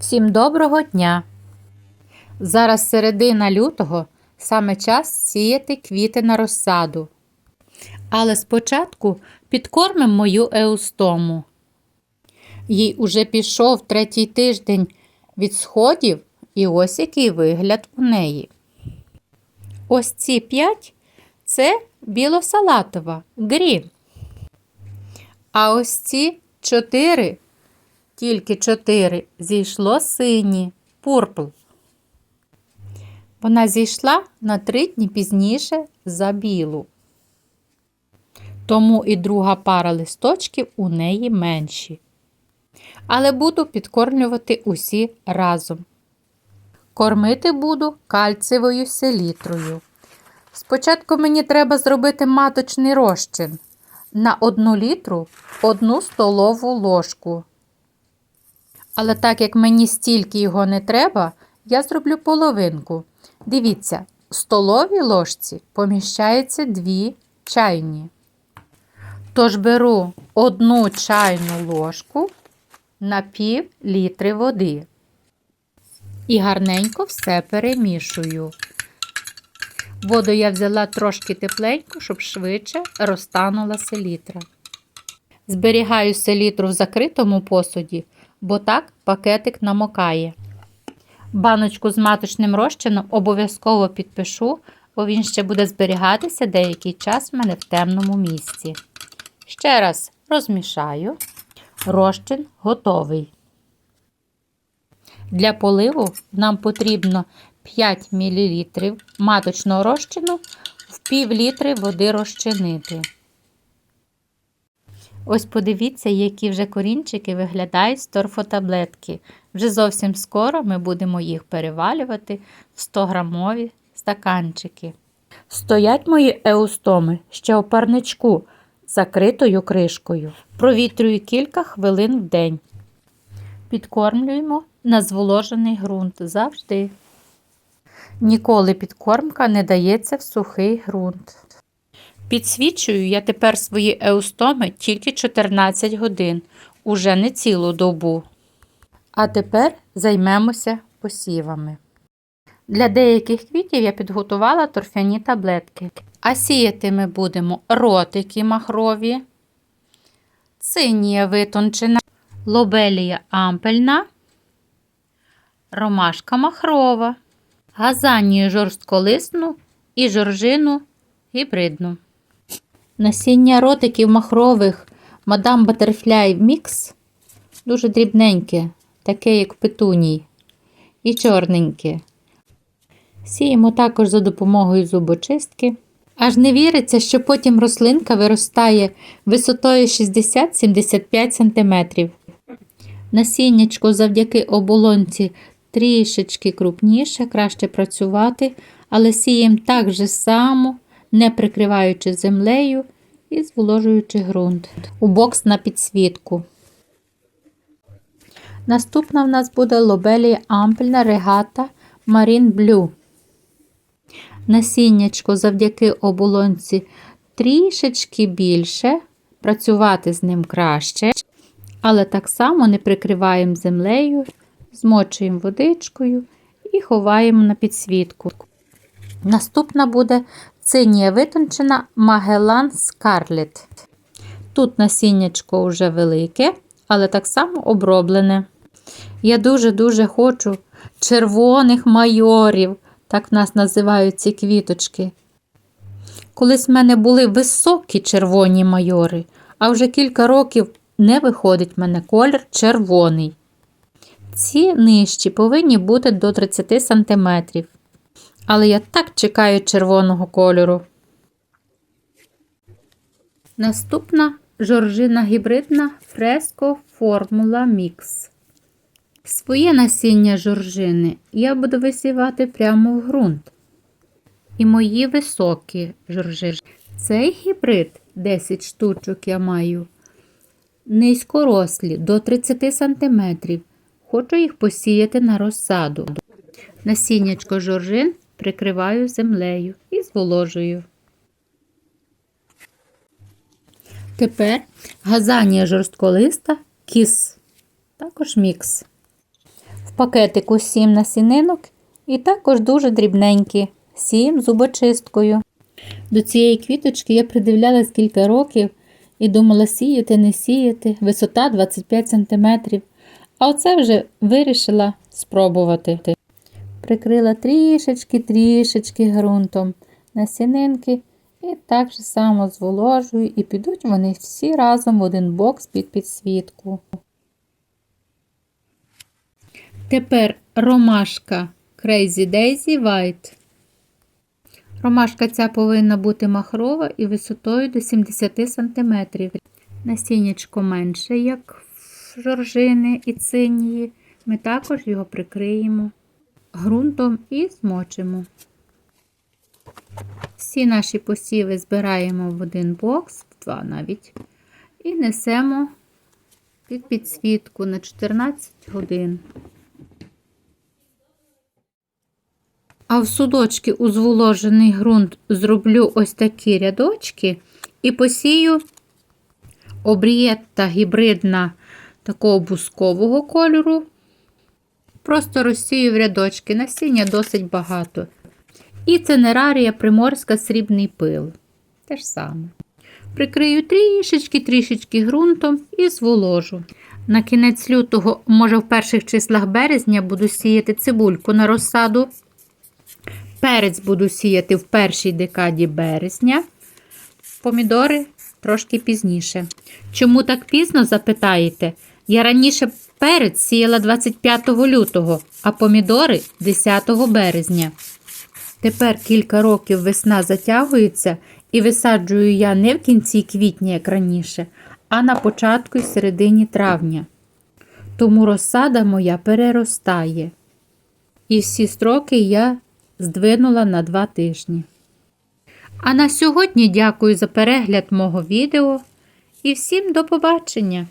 Всім доброго дня! Зараз середина лютого саме час сіяти квіти на розсаду. Але спочатку підкормимо мою еустому. Їй уже пішов третій тиждень від сходів, і ось який вигляд у неї. Ось ці п'ять це білосалатова грін. А ось ці чотири тільки чотири зійшло сині, пурпл. Вона зійшла на три дні пізніше за білу. Тому і друга пара листочків у неї менші. Але буду підкормлювати усі разом. Кормити буду кальцевою селітрою. Спочатку мені треба зробити маточний розчин на 1 літру 1 столову ложку. Але так як мені стільки його не треба, я зроблю половинку. Дивіться, в столовій ложці поміщається дві чайні. Тож беру одну чайну ложку на пів літри води. І гарненько все перемішую. Воду я взяла трошки тепленьку, щоб швидше розтанула селітра. Зберігаю селітру в закритому посуді бо так пакетик намокає. Баночку з маточним розчином обов'язково підпишу, бо він ще буде зберігатися деякий час в мене в темному місці. Ще раз розмішаю. Розчин готовий. Для поливу нам потрібно 5 мл маточного розчину в пів літри води розчинити. Ось подивіться, які вже корінчики виглядають з торфотаблетки. Вже зовсім скоро ми будемо їх перевалювати в 100 грамові стаканчики. Стоять мої еустоми ще у парничку закритою кришкою. Провітрюю кілька хвилин в день. Підкормлюємо на зволожений ґрунт завжди. Ніколи підкормка не дається в сухий ґрунт. Підсвічую я тепер свої еустоми тільки 14 годин, уже не цілу добу. А тепер займемося посівами. Для деяких квітів я підготувала торфяні таблетки. А сіяти ми будемо ротики махрові, цинія витончена, лобелія ампельна, ромашка махрова, газанію жорстколисну і жоржину гібридну. Насіння ротиків махрових Мадам Butterfly Mix дуже дрібненьке, таке, як петуній, і чорненьке. Сіємо також за допомогою зубочистки. Аж не віриться, що потім рослинка виростає висотою 60-75 см. Насіннячко завдяки оболонці трішечки крупніше, краще працювати, але сіємо так же само не прикриваючи землею і зволожуючи ґрунт у бокс на підсвітку. Наступна в нас буде лобелія ампельна регата Marine Blue. Насіннячко завдяки оболонці трішечки більше, працювати з ним краще, але так само не прикриваємо землею, змочуємо водичкою і ховаємо на підсвітку. Наступна буде Цинія витончена Магелан Скарлет. Тут насіннячко вже велике, але так само оброблене. Я дуже-дуже хочу червоних майорів, так в нас називають ці квіточки. Колись в мене були високі червоні майори, а вже кілька років не виходить в мене колір червоний. Ці нижчі повинні бути до 30 см але я так чекаю червоного кольору. Наступна жоржина гібридна фреско формула мікс. Своє насіння жоржини я буду висівати прямо в ґрунт. І мої високі жоржини. Цей гібрид 10 штучок я маю. Низькорослі до 30 см. Хочу їх посіяти на розсаду. Насіннячко жоржин прикриваю землею і зволожую. Тепер газанія жорстколиста кіс, також мікс. В пакетику 7 насінинок і також дуже дрібненькі, 7 зубочисткою. До цієї квіточки я придивлялась кілька років і думала сіяти, не сіяти, висота 25 см. А оце вже вирішила спробувати. Прикрила трішечки-трішечки ґрунтом насінинки і так же само зволожую, і підуть вони всі разом в один бокс під підсвітку. Тепер ромашка Crazy Daisy White. Ромашка ця повинна бути махрова і висотою до 70 см. Насіннячко менше, як в жоржини і цинії. Ми також його прикриємо ґрунтом і змочимо. Всі наші посіви збираємо в один бокс, в два навіть, і несемо під підсвітку на 14 годин. А в судочки у зволожений ґрунт зроблю ось такі рядочки і посію обрієтта гібридна такого бускового кольору. Просто розсію в рядочки, насіння досить багато. І ценерарія приморська срібний пил. Те ж саме. Прикрию трішечки-трішечки ґрунтом і зволожу. На кінець лютого, може в перших числах березня, буду сіяти цибульку на розсаду. Перець буду сіяти в першій декаді березня. Помідори трошки пізніше. Чому так пізно, запитаєте? Я раніше перець сіяла 25 лютого, а помідори 10 березня. Тепер кілька років весна затягується і висаджую я не в кінці квітня, як раніше, а на початку і середині травня. Тому розсада моя переростає. І всі строки я здвинула на два тижні. А на сьогодні дякую за перегляд мого відео і всім до побачення!